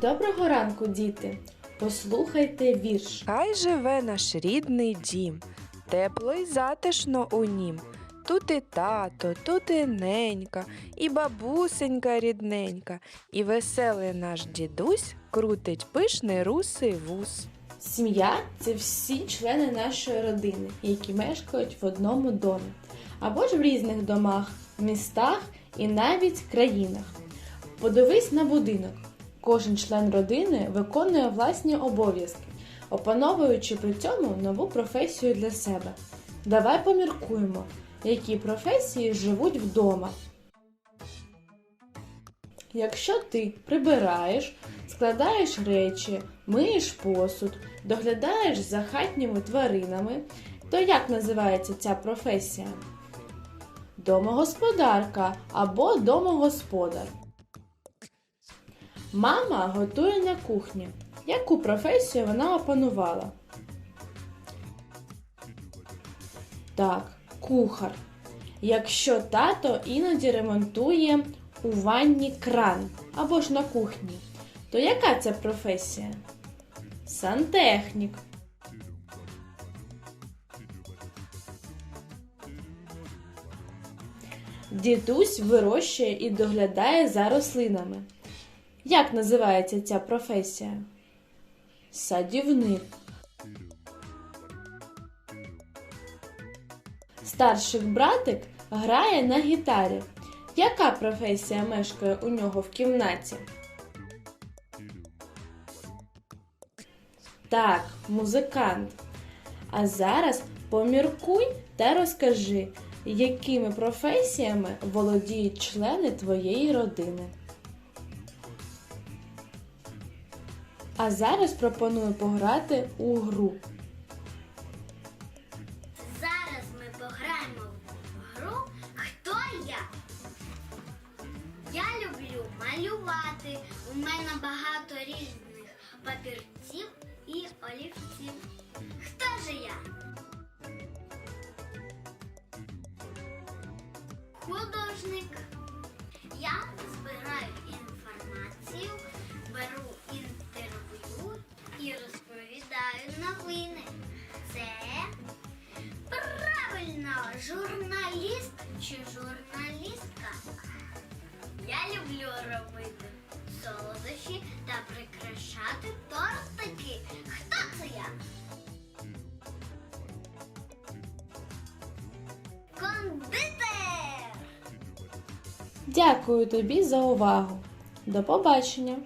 Доброго ранку, діти! Послухайте вірш. Хай живе наш рідний дім, тепло й затишно у нім. Тут і тато, тут і ненька, і бабусенька рідненька, і веселий наш дідусь крутить пишний русий вус. Сім'я це всі члени нашої родини, які мешкають в одному домі, або ж в різних домах, містах і навіть країнах. Подивись на будинок. Кожен член родини виконує власні обов'язки, опановуючи при цьому нову професію для себе. Давай поміркуємо, які професії живуть вдома. Якщо ти прибираєш, складаєш речі, миєш посуд, доглядаєш за хатніми тваринами, то як називається ця професія? Домогосподарка або домогосподар. Мама готує на кухні. Яку професію вона опанувала? Так, кухар. Якщо тато іноді ремонтує у ванні кран або ж на кухні, то яка це професія? Сантехнік. Дідусь вирощує і доглядає за рослинами. Як називається ця професія? Садівник. Старший братик грає на гітарі. Яка професія мешкає у нього в кімнаті? Так, музикант. А зараз поміркуй та розкажи, якими професіями володіють члени твоєї родини. А зараз пропоную пограти у гру. Зараз ми пограємо в гру Хто я? Я люблю малювати. У мене багато різних папірців і олівців. Хто же я? Художник. Журналіст чи журналістка. Я люблю робити солодощі та прикрашати тортики. Хто це я? Кондитер! Дякую тобі за увагу. До побачення!